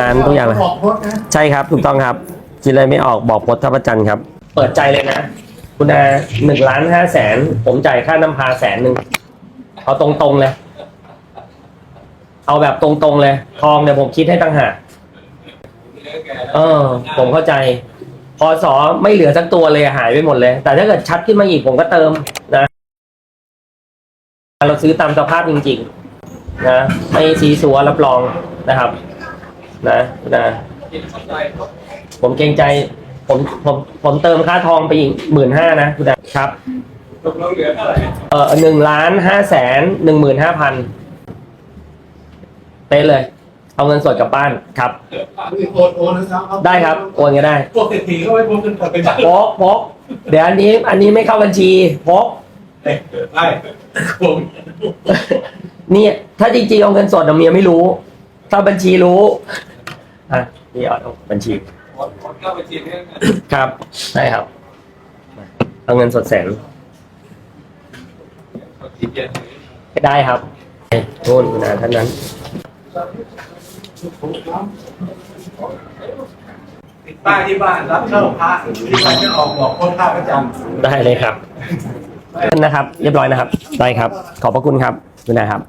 นั้นทุกอย่างเลยบอกพดนะใช่ครับ ถูกต้องครับคิดอะไรไม่ออกบอกพดท่าประจันทร์ครับ เปิดใจเลยนะ คุณอาหนึ่งล้านห้าแสนผมจ่ายค่าน้ำพาแสนหนึ่งเอาตรงๆเลย เอาแบบตรงๆเลย ทองเนี่ยผมคิดให้ตั้งหากเออ ผมเข้าใจ พอสอไม่เหลือสักตัวเลยหายไปหมดเลย แต่ถ้าเกิดชัดขึ้นมาอีกผมก็เติมนะ เราซื้อตามสภาพจริง ๆ นะ ไม่ซีซัวรับรองนะครับ นะนะผมเกรงใจ ผมผมผมเติมค่าทองไปอีกหมื่นห้านะคุณนะครับตกลงเหลือเท่าไหร่เออหนึ่งล้านห้าแสนหนึ่งหมื่นห้าพันเป๊ะเลย เอาเงินสดกลับบ้านครับมีโอนโอนนะครับเอาได้ครับโอนก็ได้พวกเศรษฐีเขาไว้พวกกันไปจัดพกพกเดี๋ยวอันนี้ อันนี้ไม่เข้าบัญชีพกไอ้ผมนี่ถ้าจริงๆเอาเงินสดอะเมียไม่รู้ ถ้าบัญชีรู้ อะนี่เอาบัญชีคนเข้าไปจีนเนี่ยครับใช่ครับ เอาเงินสดแสนจีนเย็นได้ครับโทษคุณอาท่านนั้น ติดป้ายที่บ้านรับเข้าพระที่บ้านจะออกบอกคนท่าประจำได้เลยครับนะครับ เรียบร้อยนะครับ ได้ครับ ขอบพระคุณครับคุณนายครับ